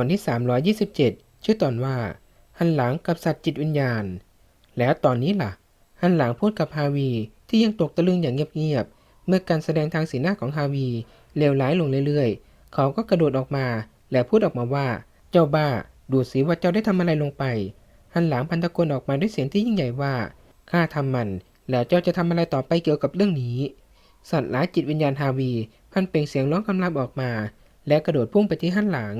อนที่ 327 ชื่อตอนว่า หันหลังกับสัตว์จิตวิญญาณ แล้วตอนนี้ล่ะ หันหลังพูดกับฮาวีที่ยังตกตะลึงอย่างเงียบๆ เมื่อการแสดงทางสีหน้าของฮาวีเลวร้ายลงเรื่อยๆ เขาก็กระโดดออกมา และพูดออกมาว่า เจ้าบ้า ดูสิว่าเจ้าได้ทำอะไรลงไป หันหลังพันตะโกนออกมาด้วยเสียงที่ยิ่งใหญ่ว่า ข้าทำมัน แล้วเจ้าจะทำอะไรต่อไปเกี่ยวกับเรื่องนี้ สัตว์ร้ายจิตวิญญาณฮาวี พันเปล่งเสียงร้องคำรามออกมา และกระโดดพุ่งไปที่หันหลัง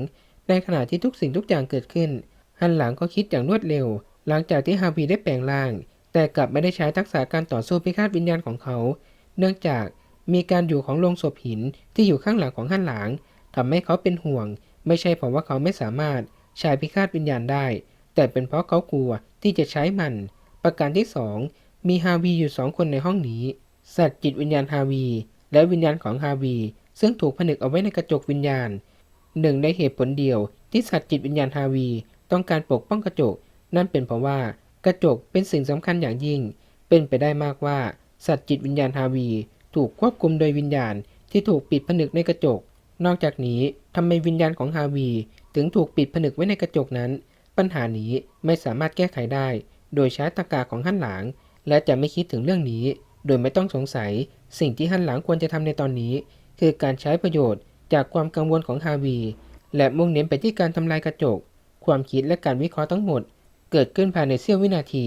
ในขณะที่ทุกสิ่งทุกอย่างเกิดขึ้นหันหลังก็คิดอย่างรวดเร็ว หลังจากที่ฮาวีได้แปลงร่าง แต่กลับไม่ได้ใช้ทักษะการต่อสู้พิฆาตวิญญาณของเขา เนื่องจากมีการอยู่ของโลงศพหินที่อยู่ข้างหลังของหันหลังทำให้เขาเป็นห่วง ไม่ใช่เพราะว่าเขาไม่สามารถใช้พิฆาตวิญญาณได้ แต่เป็นเพราะเขากลัวที่จะใช้มัน ประการที่สองมีฮาวีอยู่สองคนในห้องนี้ สัตว์จิตวิญญาณฮาวี และวิญญาณของฮาวี ซึ่งถูกผนึกเอาไว้ในกระจกวิญญาณ หนึ่งในเหตุผลเดียวที่สัตว์จิตวิญญาณฮาวี ต้องการปกป้องกระจก นั่นเป็นเพราะว่ากระจกเป็นสิ่งสำคัญอย่างยิ่ง เป็นไปได้มากว่า สัตว์จิตวิญญาณฮาวี ถูกควบคุมโดยวิญญาณที่ถูกปิดผนึกในกระจก นอกจากนี้ทำไมวิญญาณของฮาวี ถึงถูกปิดผนึกไว้ในกระจกนั้น ปัญหานี้ไม่สามารถแก้ไขได้ โดยใช้ตะกาของหันหลังและจะไม่คิดถึงเรื่องนี้ โดยไม่ต้องสงสัย สิ่งที่หันหลังควรจะทำในตอนนี้ คือการใช้ประโยชน์ จากความกังวลของฮาวี และมุ่งเน้นไปที่การทำลายกระจก ความคิดและการวิเคราะห์ทั้งหมด เกิดขึ้นภายในเสี้ยววินาที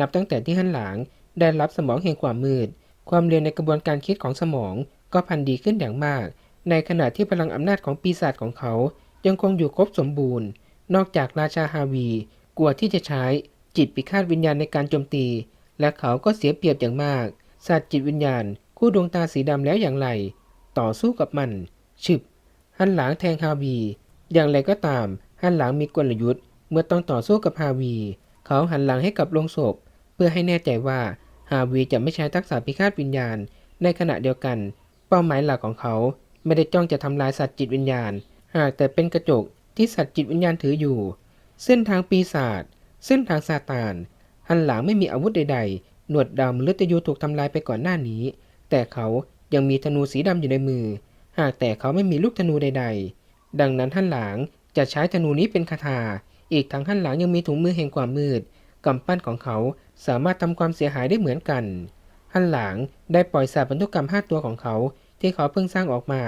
นับตั้งแต่ที่หันหลังได้รับสมองแห่งความมืด ความเร็วในกระบวนการคิดของสมองก็พันดีขึ้นอย่างมาก ในขณะที่พลังอำนาจของปีศาจของเขา ยังคงอยู่ครบสมบูรณ์ นอกจากราชาฮาวี กลัวที่จะใช้จิตพิฆาตวิญญาณในการโจมตี และเขาก็เสียเปรียบอย่างมาก สัตว์จิตวิญญาณ คู่ดวงตาสีดำแล้วอย่างไร ต่อสู้กับมัน ฉึบหันหลังแทงฮาวี อย่างไรก็ตามหันหลังมีกลยุทธ์ เมื่อต้องต่อสู้กับฮาวี เขาหันหลังให้กับโลงศพ เพื่อให้แน่ใจว่าฮาวีจะไม่ใช้ทักษะพิฆาตวิญญาณ ในขณะเดียวกัน เป้าหมายหลักของเขา ไม่ได้จ้องจะทำลายสัตว์จิตวิญญาณ หากแต่เป็นกระจกที่สัตว์จิตวิญญาณถืออยู่ เส้นทางปีศาจเส้นทางซาตาน หันหลังไม่มีอาวุธใด ๆ หนวดดำมฤตยูถูกทำลายไปก่อนหน้านี้ แต่เขายังมีธนูสีดำอยู่ในมือ หากแต่เขาไม่มีลูกธนูใด ๆ ดังนั้นท่านหลังจะใช้ธนูนี้เป็นคาถา อีกทั้งท่านหลังยังมีถุงมือแห่งความมืดกำปั้นของเขาสามารถทำความเสียหายได้เหมือนกัน ท่านหลังได้ปล่อยสาบรรทุกกรรมห้าตัวของเขาที่เขาเพิ่งสร้างออกมา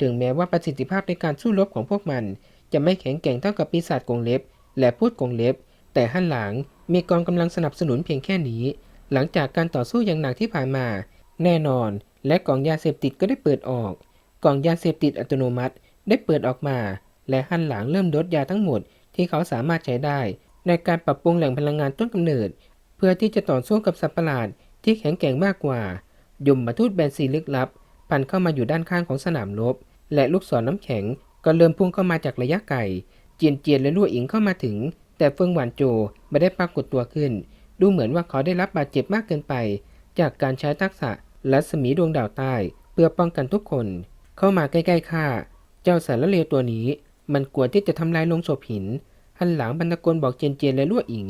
ถึงแม้ว่าประสิทธิภาพในการสู้รบของพวกมัน จะไม่แข็งแกร่งเท่ากับปีศาจกงเล็บ และพูดกงเล็บ แต่หันหลังมีกองกำลังสนับสนุนเพียงแค่นี้ หลังจากการต่อสู้อย่างหนักที่ผ่านมา แน่นอน และกล่องยาเสพติดก็ได้เปิดออก ล่องยาเสพติดอัตโนมัติได้เปิดออกมา และหันหลังเริ่มลดยาทั้งหมดที่เขาสามารถใช้ได้ ในการปรับปรุงแหล่งพลังงานต้นกำเนิด เพื่อที่จะต่อสู้กับสัตว์ประหลาดที่แข็งแกร่งมากกว่ายมมาทูตแบนซีลึกลับ พันเข้ามาอยู่ด้านข้างของสนามรบและลูกศรน้ำแข็งก็เริ่มพุ่งเข้ามาจากระยะไกลเจียนเจียนและลู่อิงเข้ามาถึง แต่เฟิงหวานโจไม่ได้ปรากฏตัวขึ้น ดูเหมือนว่าเขาได้รับบาดเจ็บมากเกินไป จากการใช้ทักษะรัศมีดวงดาวใต้ เพื่อป้องกันทุกคน เข้ามาใกล้ๆข้า เจ้าสารเลวตัวนี้ มันกลัวที่จะทำลายลงศพหิน หันหลังบรรณกลบอกเจนเจนและลู่อิง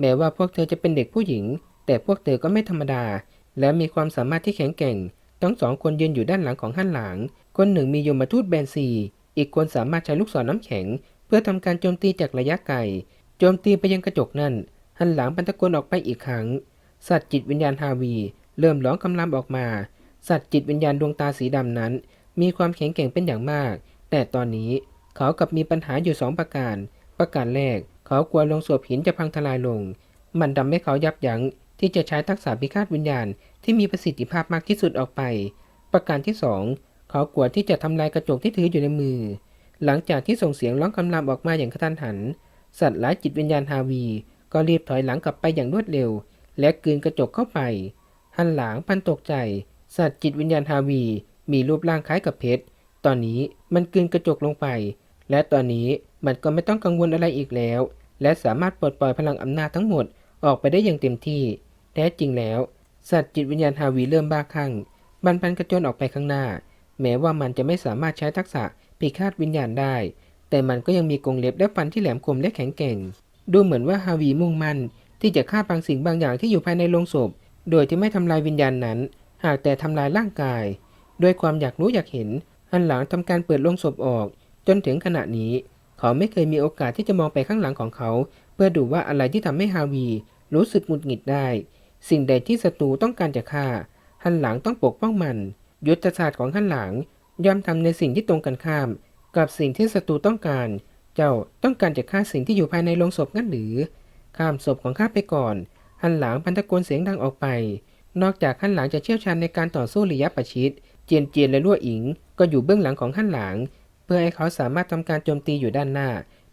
แม้ว่าพวกเธอจะเป็นเด็กผู้หญิง แต่พวกเธอก็ไม่ธรรมดา และมีความสามารถที่แข็งแกร่ง ทั้งสองคนยืนอยู่ด้านหลังของหันหลัง คนหนึ่งมียมทูตแบนซี อีกคนสามารถใช้ลูกศรน้ำแข็ง เพื่อทำการโจมตีจากระยะไกล โจมตีไปยังกระจกนั่น หันหลังบรรตะโกนออกไปอีกครั้ง สัตว์จิตวิญญาณฮาวี เริ่มร้องคำรามออกมา สัตว์จิตวิญญาณดวงตาสีดำนั้น มีความแข็งแกร่งเป็นอย่างมาก แต่ตอนนี้เขากับมีปัญหาอยู่สองประการ ประการแรก เขากลัวลงศพหินจะพังทลายลง มันทำให้เขายับยั้งที่จะใช้ทักษะพิฆาตวิญญาณที่มีประสิทธิภาพมากที่สุดออกไป ประการที่สองเขากลัวที่จะทำลายกระจกที่ถืออยู่ในมือ หลังจากที่ส่งเสียงร้องคำรามออกมาอย่างกระทันหัน สัตว์ร้ายจิตวิญญาณฮาวี ก็รีบถอยหลังกลับไปอย่างรวดเร็ว และกืนกระจกเข้าไป หันหลังพันตกใจ สัตว์จิตวิญญาณฮาวี มีรูปร่างคล้ายกับเพชร ตอนนี้มันกลืนกระจกลงไป และตอนนี้มันก็ไม่ต้องกังวลอะไรอีกแล้ว และสามารถปลดปล่อยพลังอำนาจทั้งหมดออกไปได้อย่างเต็มที่ แท้จริงแล้ว สัตว์จิตวิญญาณฮาวีเริ่มบ้าคลั่งมันพันกระโจนออกไปข้างหน้า แม้ว่ามันจะไม่สามารถใช้ทักษะพิฆาตวิญญาณได้ แต่มันก็ยังมีกรงเล็บและฟันที่แหลมคมและแข็งแกร่ง ดูเหมือนว่าฮาวีมุ่งมั่นที่จะฆ่าบางสิ่งบางอย่างที่อยู่ภายในโลงศพ โดยที่ไม่ทำลายวิญญาณนั้น หากแต่ทำลายร่างกาย ด้วยความอยากรู้อยากเห็นหันหลังทำการเปิดโลงศพออก จนถึงขณะนี้ เขาไม่เคยมีโอกาสที่จะมองไปข้างหลังของเขา เพื่อดูว่าอะไรที่ทำให้ฮาวี รู้สึกหงุดหงิดได้ สิ่งใดที่ศัตรูต้องการจะฆ่าฮันหลังต้องปกป้องมัน ยุทธศาสตร์ของฮันหลังยอมทำในสิ่งที่ตรงกันข้าม กับสิ่งที่ศัตรูต้องการ เจ้าต้องการจะฆ่าสิ่งที่อยู่ภายในโลงศพงั้นหรือข้ามศพของข้าไปก่อนฮันหลังพันตะโกนเสียงดังออกไป นอกจากฮันหลังจะเชี่ยวชาญในการต่อสู้ระยะประชิด เจียนเจียนและลั่วอิง ก็อยู่เบื้องหลังของฮันหลังเพื่อให้เขาสามารถทำการโจมตีอยู่ด้านหน้า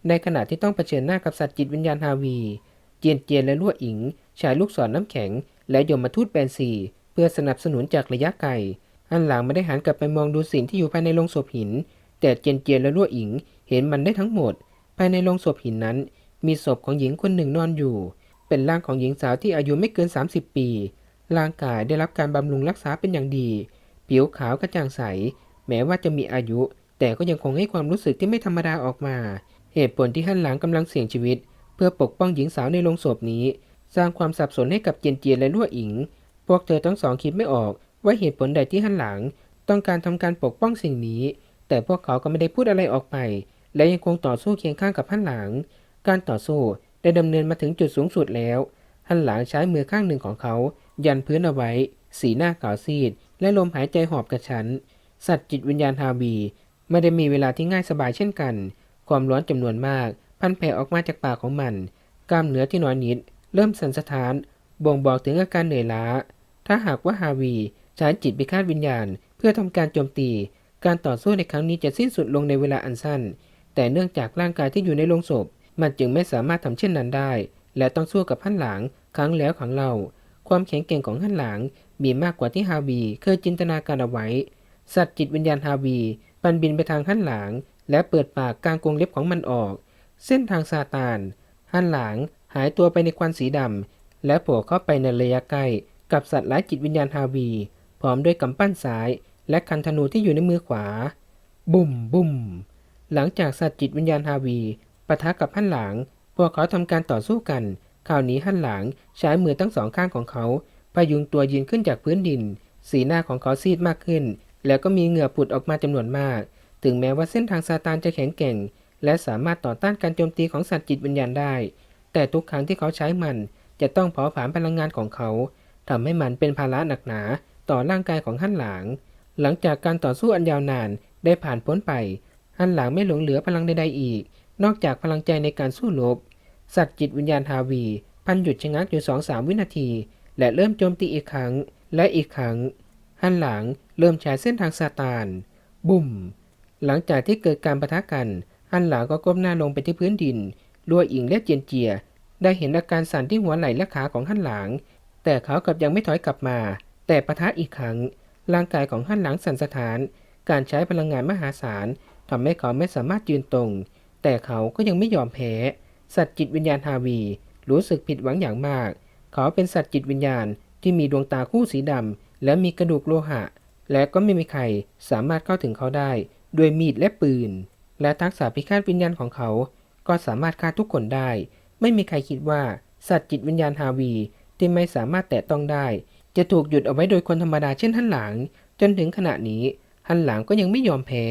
ในขณะที่ต้องเผชิญหน้ากับสัตว์จิตวิญญาณฮาวี เจียนเจียนและลั่วอิงใช้ลูกศรน้ำแข็ง และยมทูตแปนซีเพื่อสนับสนุนจากระยะไกลฮันหลังไม่ได้หันกลับไปมองดูสิ่งที่อยู่ภายในโลงศพหิน แต่เจียนเจียนและลั่วอิง เห็นมันได้ทั้งหมด ภายในโลงศพหินนั้น มีศพของหญิงคนหนึ่งนอนอยู่ เป็นร่างของหญิงสาวที่อายุไม่เกิน 30 ปีร่างกายได้รับการบำรุงรักษาเป็นอย่างดี ผิวขาวกระจ่างใส แม้ว่าจะมีอายุ แต่ก็ยังคงให้ความรู้สึกที่ไม่ธรรมดาออกมา เหตุผลที่ฮันหลังกำลังเสี่ยงชีวิต เพื่อปกป้องหญิงสาวในโรงศพนี้ สร้างความสับสนให้กับเจียนเจียนและลั่วอิง พวกเธอทั้งสองคิดไม่ออกว่าเหตุผลใดที่ฮันหลัง ต้องการทำการปกป้องสิ่งนี้ แต่พวกเขาก็ไม่ได้พูดอะไรออกไป และยังคงต่อสู้เคียงข้างกับฮันหลัง การต่อสู้ได้ดำเนินมาถึงจุดสูงสุดแล้ว ฮันหลังใช้มือข้างหนึ่งของเขา ยันพื้นเอาไว้ สีหน้าขาวซีด และลมหายใจหอบกระชัน สัตว์จิตวิญญาณฮาบี ไม่ได้มีเวลาที่ง่ายสบายเช่นกัน ความร้อนจำนวนมาก พันแผ่ออกมาจากปากของมัน กล้ามเนื้อที่น้อยนิด เริ่มสั่นสะท้าน บ่งบอกถึงอาการเหนื่อยล้า ถ้าหากว่าฮาวีใช้จิตพิฆาตวิญญาณ เพื่อทำการโจมตี การต่อสู้ในครั้งนี้จะสิ้นสุดลงในเวลาอันสั้น แต่เนื่องจากร่างกายที่อยู่ในโลงศพ มันจึงไม่สามารถทำเช่นนั้นได้ และต้องสู้กับฮั่นหลางครั้งแล้วครั้งเล่า ความแข็งแกร่งของฮั่นหลางมีมากกว่าที่ฮาวีเคยจินตนาการเอาไว้ สัตว์จิตวิญญาณฮาวีปันบินไปทางฮั่นหลางและเปิดปากกลางกรงเล็บของมันออก เส้นทางซาตานฮั่นหลางหายตัวไปในควันสีดำและโผล่เข้าไปในระยะใกล้ กับสัตว์หลายจิตวิญญาณฮาวี พร้อมด้วยกำปั้นซ้าย และคันธนูที่อยู่ในมือขวา บุ่มบุ่มหลังจากสัตว์จิตวิญญาณฮาวีปะทะกับฮั่นหลางพวกเขาทำการต่อสู้กัน คราวนี้ฮั่นหลางใช้มือทั้งสองข้างของเขาพยุงตัวยืนขึ้นจากพื้นดิน สีหน้าของเขาซีดมากขึ้น แล้วก็มีเหงื่อผุดออกมาจำนวนมาก ถึงแม้ว่าเส้นทางซาตานจะแข็งแกร่ง และสามารถต่อต้านการโจมตีของสัตว์จิตวิญญาณได้ แต่ทุกครั้งที่เขาใช้มัน จะต้องเผาผลาญพลังงานของเขาทำให้มันเป็นภาระหนักหนาต่อร่างกายของฮั่นหลางหลังจากการต่อสู้อันยาวนานได้ผ่านพ้นไปฮั่นหลางไม่หลงเหลือพลังใดๆอีก นอกจากพลังใจในการสู้รบ สัตว์จิตวิญญาณฮาวี พันหยุดชะงักอยู่สองสามวินาที และเริ่มโจมตีอีกครั้ง และอีกครั้งฮั่นหลางเริ่มใช้เส้นทางซาตาน บุ่ม หลังจากที่เกิดการประทะกันฮั่นหลางก็ก้มหน้าลงไปที่พื้นดินลัวอิงและเจียนเจีย ได้เห็นอาการสั่นที่หัวไหล่และขาของฮั่นหลางแต่เขากลับยังไม่ถอยกลับมา แต่ปะทะอีกครั้ง ร่างกายของฮั่นหลางสั่นสะท้าน การใช้พลังงานมหาศาลทำให้เขาไม่สามารถยืนตรง แต่เขาก็ยังไม่ยอมแพ้ สัตว์จิตวิญญาณฮาวี รู้สึกผิดหวังอย่างมาก เขาเป็นสัตว์จิตวิญญาณที่มีดวงตาคู่สีดำและมีกระดูกโลหะ และก็ไม่มีใครสามารถเข้าถึงเขาได้ด้วยมีดและปืน และทักษะพิฆาตวิญญาณของเขา ก็สามารถฆ่าทุกคนได้ ไม่มีใครคิดว่าสัตว์จิตวิญญาณฮาวีที่ไม่สามารถแตะต้องได้ จะถูกหยุดเอาไว้โดยคนธรรมดาเช่นฮั่นหลางจนถึงขณะนี้ฮั่นหลางก็ยังไม่ยอมแพ้